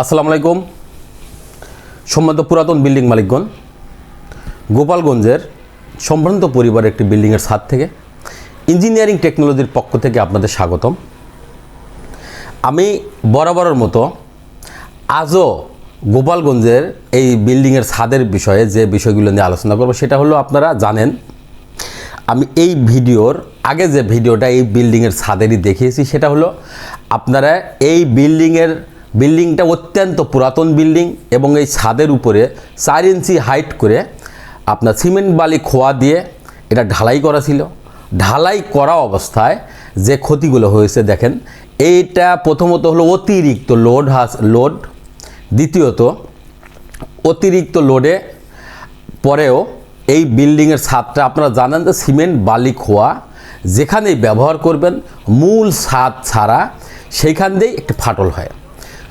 আসসালামু আলাইকুম। সম্মানিত পুরাতন বিল্ডিং মালিকগণ, গোপালগঞ্জের সম্ভ্রান্ত পরিবারের একটি বিল্ডিংয়ের ছাদ থেকে ইঞ্জিনিয়ারিং টেকনোলজির পক্ষ থেকে আপনাদের স্বাগতম। আমি বরাবরের মতো আজও গোপালগঞ্জের এই বিল্ডিংয়ের ছাদের বিষয়ে যে বিষয়গুলো নিয়ে আলোচনা করব সেটা হলো আপনারা জানেন, আমি এই ভিডিওর আগে যে ভিডিওটা এই বিল্ডিংয়ের ছাদেরই দেখিয়েছি সেটা হলো আপনারা এই বিল্ডিংয়ের বিল্ডিংটা অত্যন্ত পুরাতন বিল্ডিং এবং এই ছাদের উপরে চার ইঞ্চি হাইট করে আপনার সিমেন্ট বালি খোয়া দিয়ে এটা ঢালাই করা ছিল। ঢালাই করা অবস্থায় যে ক্ষতিগুলো হয়েছে দেখেন, এইটা প্রথমত হলো অতিরিক্ত লোড হাস, লোড। দ্বিতীয়ত, অতিরিক্ত লোডে পরেও এই বিল্ডিংয়ের ছাদটা আপনারা জানেন যে সিমেন্ট বালি খোয়া যেখানেই ব্যবহার করবেন, মূল ছাদ ছাড়া সেইখান দিয়েই একটি ফাটল হয়।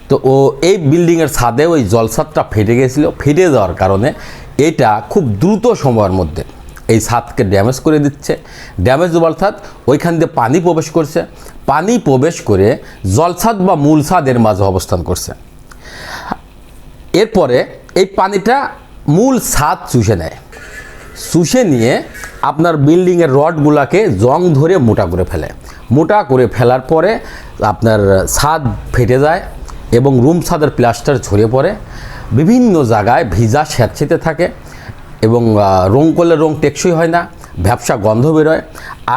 তো ও এই বিল্ডিংয়ের ছাদে ওই জলছাদটা ফেটে গেছিল। ফেটে যাওয়ার কারণে এটা খুব দ্রুত সময়ের মধ্যে এই ছাদকে ড্যামেজ করে দিচ্ছে। ড্যামেজ অর্থাৎ ওইখান দিয়ে পানি প্রবেশ করছে। পানি প্রবেশ করে জলছাদ বা মূল ছাদের মাঝে অবস্থান করছে। এরপরে এই পানিটা মূল ছাদ চুষে নেয়। চুষে নিয়ে আপনার বিল্ডিংয়ের রডগুলাকে জং ধরে মোটা করে ফেলে। মোটা করে ফেলার পরে আপনার ছাদ ফেটে যায়। এবং রুম ছাদের প্লাস্টার ঝরে পড়ে। বিভিন্ন জায়গায় ভিজা স্যাঁতসেতে থাকে এবং রং করলে রং টেকসই হয় না, ব্যবসা গন্ধ বেরোয়।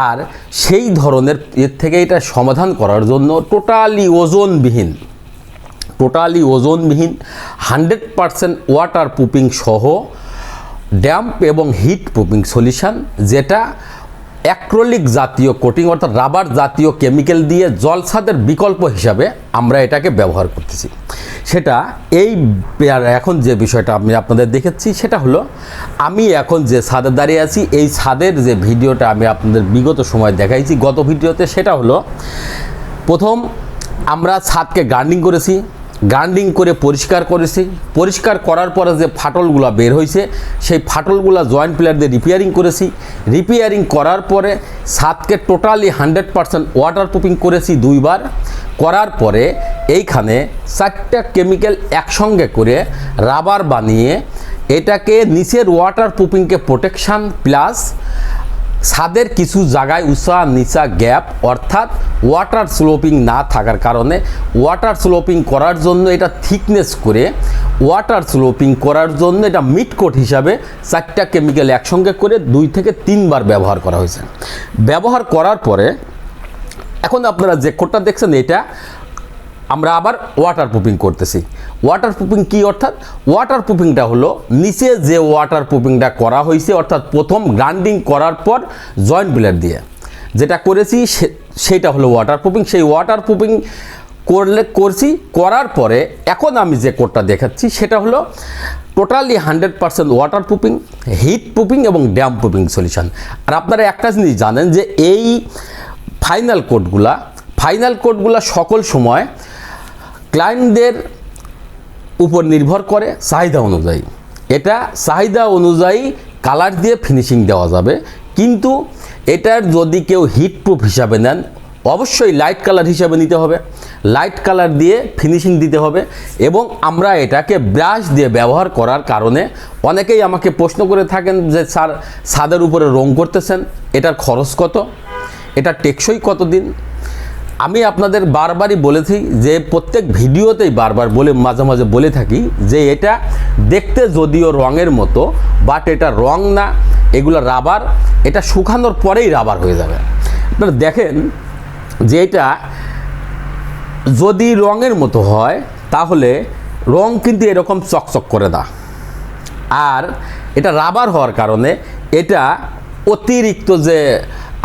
আর সেই ধরনের এর থেকে এটা সমাধান করার জন্য টোটালি ওজনবিহীন টোটালি ওজনবিহীন হান্ড্রেড পারসেন্ট ওয়াটার প্রুফিং সহ ড্যাম্প এবং হিট প্রুফিং সলিউশন যেটা অ্যাক্রোলিক জাতীয় কোটিং অর্থাৎ রাবার জাতীয় কেমিক্যাল দিয়ে জলছাদের বিকল্প হিসাবে আমরা এটাকে ব্যবহার করতেছি। সেটা এই এখন যে বিষয়টা আমি আপনাদের দেখেছি, সেটা হলো আমি এখন যে ছাদে দাঁড়িয়ে আছি, এই ছাদের যে ভিডিওটা আমি আপনাদের বিগত সময় দেখাইছি, গত ভিডিওতে সেটা হলো, প্রথম আমরা ছাদকে গার্ডিং করেছি গার্ডিং করে পরিষ্কার করেছি। পরিষ্কার করার পরে যে ফাটলগুলো বের হয়েছে, সেই ফাটলগুলো জয়েন্ট প্লেয়ার দিয়ে রিপেয়ারিং করেছি। রিপেয়ারিং করার পরে ছাদকে totally hundred percent water proofing করেছি দুইবার। করার পরে এইখানে চারটা কেমিক্যাল একসঙ্গে করে রাবার বানিয়ে এটাকে নিচের ওয়াটার প্রুফিংকে প্রোটেকশান প্লাস ছাদের কিছু জায়গায় উঁচা নিচা গ্যাপ, অর্থাৎ ওয়াটার স্লোপিং না থাকার কারণে ওয়াটার স্লোপিং করার জন্য এটা থিকনেস করে ওয়াটার স্লোপিং করার জন্য এটা মিটকোট হিসাবে চারটা কেমিক্যাল একসঙ্গে করে দুই থেকে তিনবার ব্যবহার করা হয়েছে। ব্যবহার করার পরে এখন আপনারা যে কোটটা দেখছেন, এটা আমরা আবার ওয়াটার প্রুফিং করতেছি। ওয়াটার প্রুফিং কি অর্থাৎ? ওয়াটার প্রুফিংটা হলো নিচে যে ওয়াটার প্রুফিংটা করা হয়েছে, অর্থাৎ প্রথম গ্রাইন্ডিং করার পর জয়েন্ট ব্লেড দিয়ে। যেটা করেছি সেটা হলো ওয়াটার প্রুফিং সেই ওয়াটার প্রুফিং করলে, করছি, করার পরে এখন আমি যে কোডটা দেখাচ্ছি, সেটা হলো totally hundred percent waterproofing heat proofing এবং ড্যাম প্রুফিং সলিউশন আর আপনারা একটা জিনিস জানেন যে এই ফাইনাল কোডগুলা ফাইনাল কোডগুলা সকল সময় ক্লায়েন্টদের উপর নির্ভর করে চাহিদা অনুযায়ী। এটা চাহিদা অনুযায়ী কালার দিয়ে ফিনিশিং দেওয়া যাবে। কিন্তু এটার যদি কেউ হিট প্রুফ হিসাবে নেন, অবশ্যই লাইট কালার হিসাবে নিতে হবে। লাইট কালার দিয়ে ফিনিশিং দিতে হবে এবং আমরা এটাকে ব্রাশ দিয়ে ব্যবহার করার কারণে অনেকেই আমাকে প্রশ্ন করে থাকেন যে, স্যার, ছাদের উপরে রং করতেছেন, এটার খরচ কত? এটা টেকসই কতদিন? আমি আপনাদের বারবারই বলেছি যে প্রত্যেক ভিডিওতেই বারবার বলে, মাঝে মাঝে বলে থাকি যে এটা দেখতে যদিও রঙের মতো বাট এটা রং না, এগুলো রাবার এটা শুকানোর পরেই রাবার হয়ে যাবে। আপনারা দেখেন যে এটা যদি রঙের মতো হয়, তাহলে রং কিন্তু এরকম চকচক করে না। আর এটা রাবার হওয়ার কারণে এটা অতিরিক্ত যে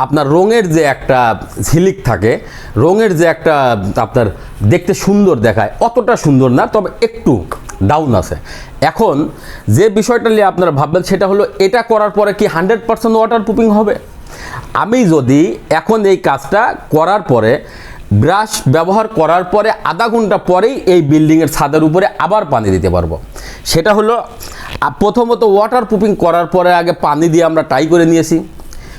আপনার রঙের যে একটা ঝিলিক থাকে, রঙের যে একটা আপনার দেখতে সুন্দর দেখায়, অতটা সুন্দর না, তবে একটু ডাউন আছে। এখন যে বিষয়টা নিয়ে আপনারা ভাববেন সেটা হলো, এটা করার পরে কি হান্ড্রেড পার্সেন্ট ওয়াটার প্রুফিং হবে? আমি যদি এখন এই কাজটা করার পরে ব্রাশ ব্যবহার করার পরে আধা ঘণ্টা পরেই এই বিল্ডিংয়ের ছাদের উপরে আবার পানি দিতে পারব। সেটা হলো প্রথমত ওয়াটার প্রুফিং করার পরে আগে পানি দিয়ে আমরা টাই করে নিয়েছি।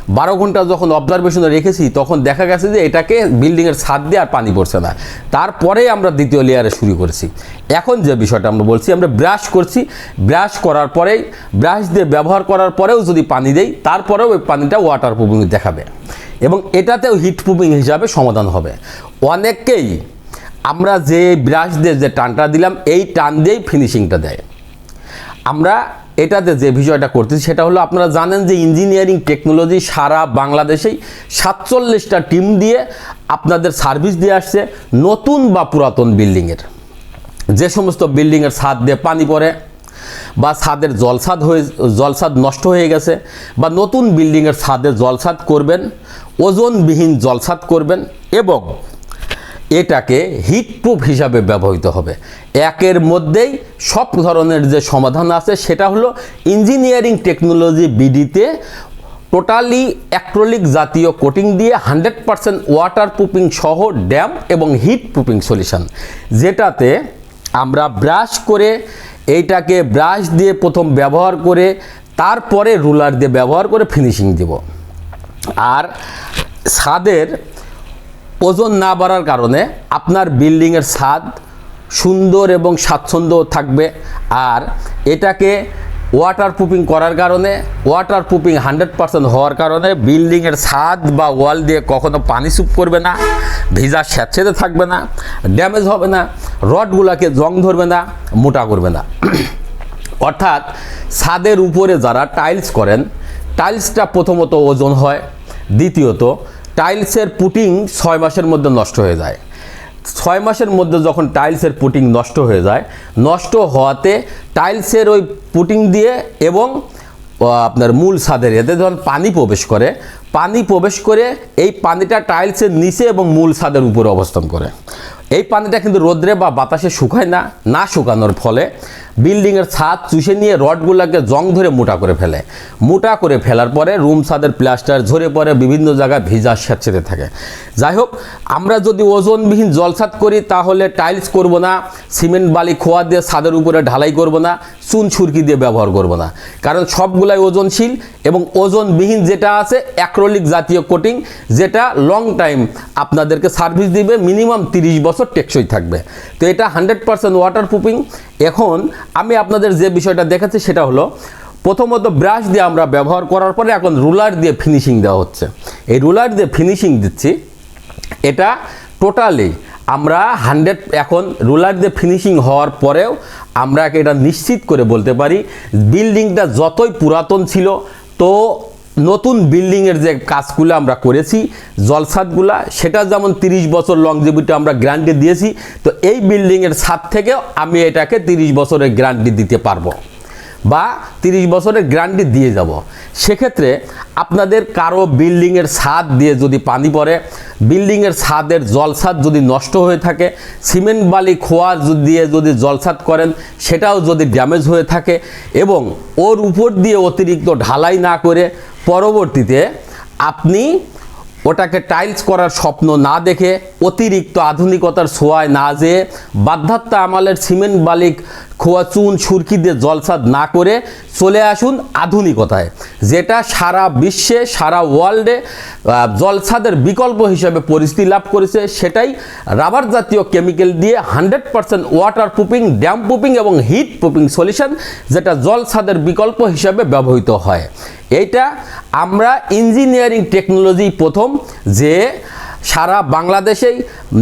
বারো ঘণ্টা যখন অবজারভেশনে রেখেছি, তখন দেখা গেছে যে এটাকে বিল্ডিংয়ের ছাদ দিয়ে আর পানি পড়ছে না। তারপরে আমরা দ্বিতীয় লেয়ারে শুরু করেছি। এখন যে বিষয়টা আমরা বলছি, আমরা ব্রাশ করছি। ব্রাশ করার পরেই ব্রাশ দিয়ে ব্যবহার করার পরেও যদি পানি দেই, তারপরেও ওই পানিটা ওয়াটার প্রুফিং দেখাবে। এবং এটাতেও হিট প্রুফিং হিসাবে সমাধান হবে। অনেককেই আমরা যে ব্রাশ দিয়ে যে টানটা দিলাম, এই টান দিয়েই ফিনিশিংটা দেয়। আমরা এটাতে যে বিষয়টা করতেছি সেটা হলো আপনারা জানেন যে ইঞ্জিনিয়ারিং টেকনোলজি সারা বাংলাদেশেই সাতচল্লিশটা টিম দিয়ে আপনাদের সার্ভিস দিয়ে আসছে নতুন বা পুরাতন বিল্ডিংয়ের। যে সমস্ত বিল্ডিংয়ের ছাদ দিয়ে পানি পড়ে বা ছাদের জলসাদ হয়ে জলসাদ নষ্ট হয়ে গেছে বা নতুন বিল্ডিংয়ের ছাদে জলসাদ করবেন, ওজনবিহীন জলসাদ করবেন এবং এটাকে হিটপ্রুফ হিসাবে ব্যবহৃত হবে। একের মধ্যেই সব ধরনের যে সমাধান আছে, সেটা হলো ইঞ্জিনিয়ারিং টেকনোলজি বিডিতে টোটালি অ্যাক্রোলিক জাতীয় কোটিং দিয়ে হান্ড্রেড পারসেন্ট ওয়াটার প্রুফিং সহ ড্যাম এবং হিট প্রুফিং সলিউশন। যেটাতে আমরা ব্রাশ করে এইটাকে ব্রাশ দিয়ে প্রথম ব্যবহার করে তারপরে রুলার দিয়ে ব্যবহার করে ফিনিশিং দেব। আর ছাদের ওজন না বাড়ার কারণে আপনার বিল্ডিংয়ের ছাদ সুন্দর এবং স্বাচ্ছন্দ্য থাকবে। আর এটাকে ওয়াটার প্রুফিং করার কারণে ওয়াটার প্রুফিং হান্ড্রেড পার্সেন্ট হওয়ার কারণে বিল্ডিংয়ের ছাদ বা ওয়াল দিয়ে কখনো পানি সুপ করবে না, ভিজা স্যাঁতসেঁতে থাকবে না, ড্যামেজ হবে না, রডগুলাকে জং ধরবে না, মোটা করবে না। অর্থাৎ ছাদের উপরে যারা টাইলস করেন, টাইলসটা প্রথমত ওজন হয়, দ্বিতীয়ত টাইলসের পুটিং ছয় মাসের মধ্যে নষ্ট হয়ে যায়। ছয় মাসের মধ্যে যখন টাইলসের পুটিং নষ্ট হয়ে যায়, নষ্ট হওয়াতে টাইলসের ওই পুটিং দিয়ে এবং আপনার মূল ছাদের এতে যখন পানি প্রবেশ করে, পানি প্রবেশ করে এই পানিটা টাইলসের নিচে এবং মূল ছাদের উপরে অবস্থান করে। এই পানিটা কিন্তু রোদ্রে বা বাতাসে শুকায় না না শুকানোর ফলে বিল্ডিংয়ের ছাদ চুষে নিয়ে রডগুলোকে জং ধরে মোটা করে ফেলে। মোটা করে ফেলার পরে রুম ছাদের প্লাস্টার ঝরে পড়ে বিভিন্ন জায়গায় ভিজা স্যাঁতসেঁতে থাকে। যাই হোক, আমরা যদি ওজনবিহীন জলছাদ করি, তাহলে টাইলস করব না, সিমেন্ট বালি খোয়া দিয়ে ছাদের উপরে ঢালাই করব না, চুন ছুরকি দিয়ে ব্যবহার করব না। কারণ সবগুলাই ওজনশীল এবং ওজনবিহীন যেটা আছে, অ্যাক্রোলিক জাতীয় কোটিং, যেটা লং টাইম আপনাদেরকে সার্ভিস দিবে মিনিমাম তিরিশ বছর টেকসই থাকবে। তো এটা হান্ড্রেড পার্সেন্ট ওয়াটার প্রুফিং এখন আমি আপনাদের যে বিষয়টা দেখাচ্ছি সেটা হলো, প্রথমত ব্রাশ দিয়ে আমরা ব্যবহার করার পরে এখন রুলার দিয়ে ফিনিশিং দেওয়া হচ্ছে। এই রুলার দিয়ে ফিনিশিং দিচ্ছি, এটা টোটালি আমরা হান্ড্রেড এখন রুলার দিয়ে ফিনিশিং হওয়ার পরেও আমরা এটা নিশ্চিত করে বলতে পারি বিল্ডিংটা যতই পুরাতন ছিল, তো নতুন বিল্ডিংয়ের যে কাজগুলো আমরা করেছি জলসাদগুলা সেটা যেমন তিরিশ বছর লংজিভিটি আমরা গ্যারান্টি দিয়েছি, তো এই বিল্ডিংয়ের ছাদ থেকেও আমি এটাকে তিরিশ বছরের গ্যারান্টি দিতে পারব বা তিরিশ বছরের গ্যারান্টি দিয়ে যাব। সেক্ষেত্রে আপনাদের কারও বিল্ডিংয়ের ছাদ দিয়ে যদি পানি পড়ে বিল্ডিংয়ের ছাদের জলছাদ যদি নষ্ট হয়ে থাকে সিমেন্ট বালি খোয়া দিয়ে যদি জলছাদ করেন, সেটাও যদি ড্যামেজ হয়ে থাকে এবং ওর উপর দিয়ে অতিরিক্ত ঢালাই না করে পরবর্তীতে আপনি ওটাকে টাইলস করার স্বপ্ন না দেখে অতিরিক্ত আধুনিকতার সোয়ায় না যেয়ে বাধ্যাত্তা আমালের সিমেন্ট বালিক খোয়া চুন সুরকি দিয়ে জলসাদ না করে চলে আসুন আধুনিকতায়, যেটা সারা বিশ্বে, সারা ওয়ার্ল্ডে জলসাদের বিকল্প হিসেবে পরিচিতি লাভ করেছে। সেটাই রাবার জাতীয় কেমিক্যাল দিয়ে hundred percent waterproofing damp proofing এবং হিট প্রুফিং সলিউশন যেটা জলসাদের বিকল্প হিসাবে ব্যবহৃত হয়। এইটা আমরা ইঞ্জিনিয়ারিং টেকনোলজি প্রথম যে সারা বাংলাদেশেই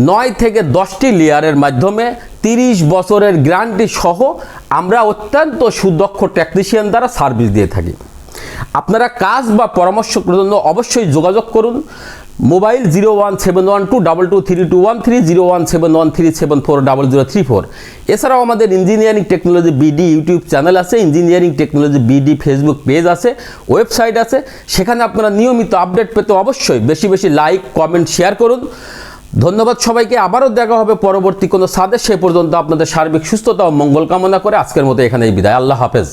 নয় থেকে দশটি লেয়ারের মাধ্যমে তিরিশ বছরের গ্যারান্টি সহ আমরা অত্যন্ত সুদক্ষ টেকনিশিয়ান দ্বারা সার্ভিস দিয়ে থাকি। আপনারা কাজ বা পরামর্শের জন্য অবশ্যই যোগাযোগ করুন। Mobile zero one seven one two double two three two one three zero one seven one three seven four double zero three four. এছাড়াও আমাদের engineering technology BD YouTube channel আছে, engineering technology BD Facebook page আছে, website আছে। সেখানে আপনারা নিয়মিত update পেতে অবশ্যই বেশি বেশি লাইক, কমেন্ট, শেয়ার করুন। ধন্যবাদ সবাইকে, আবারও দেখা হবে পরবর্তী কোনো সাদে সে পর্যন্ত আপনাদের সার্বিক সুস্থতা ও মঙ্গল কামনা করে আজকের মতো এখানেই বিদায়। আল্লাহ হাফেজ।